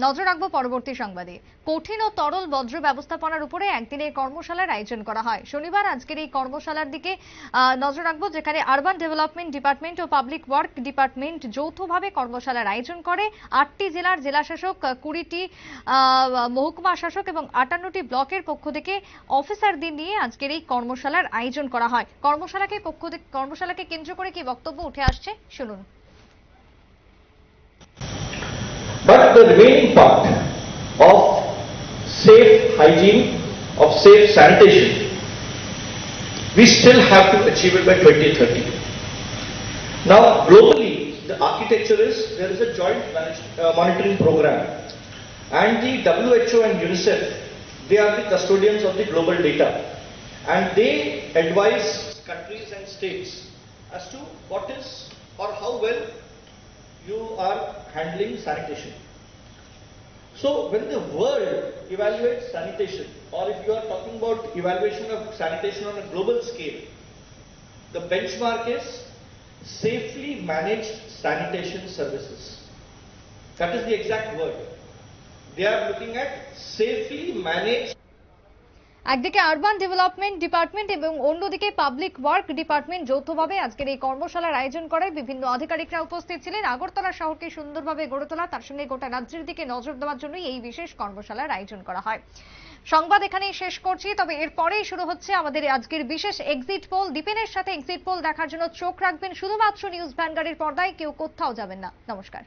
নজর রাখব পরবর্তী সংবাদে। কঠিন ও তরল বজ্র ব্যবস্থাপনার উপরে একদিনের কর্মশালার আয়োজন করা হয়। শনিবার আজকের এই কর্মশালার দিকে নজর রাখব যেখানে আরবান ডেভেলপমেন্ট ডিপার্টমেন্ট ও পাবলিক ওয়ার্ক ডিপার্টমেন্ট যৌথভাবে কর্মশালার আয়োজন করে। আটটি জেলার জেলাশাসক, কুড়িটি মহকুমা শাসক এবং আটান্নটি ব্লকের পক্ষ থেকে অফিসারদের নিয়ে আজকের এই কর্মশালার আয়োজন করা হয়। কর্মশালাকে পক্ষ থেকে- কর্মশালাকে কেন্দ্র করে কি বক্তব্য উঠে আসছে? শুনুন। The remaining part of safe hygiene, of safe sanitation, we still have to achieve it by 2030. Now, globally, the architecture is there is a joint uh, monitoring program, and the WHO and UNICEF they are the custodians of the global data, and they advise countries and states as to what is or how well you are handling sanitation. So when the world evaluates sanitation, or if you are talking about evaluation of sanitation on a global scale, the benchmark is safely managed sanitation services. That is the exact word. They are looking at safely managed একদিকে urban development department এবং অন্যদিকে public work department যৌথভাবে আজকের এই কর্মশালার আয়োজন করে। বিভিন্ন আধিকারিকরা উপস্থিত ছিলেন। আগরতলা শহরকে সুন্দরভাবে গড়ে তোলা, তার সঙ্গে গোটা রাজ্যের দিকে নজর দেওয়ার জন্যই এই বিশেষ কর্মশালার আয়োজন করা হয়। সংবাদ এখানেই শেষ করছি, তবে এরপরেই শুরু হচ্ছে আমাদের আজকের বিশেষ এক্সিট পোল দীপেনের সাথে এক্সিট পোল দেখার জন্য চোখ রাখবেন শুধুমাত্র নিউজ ভ্যানগাড়ির পর্দায়, কেউ কোথাও যাবেন না। নমস্কার।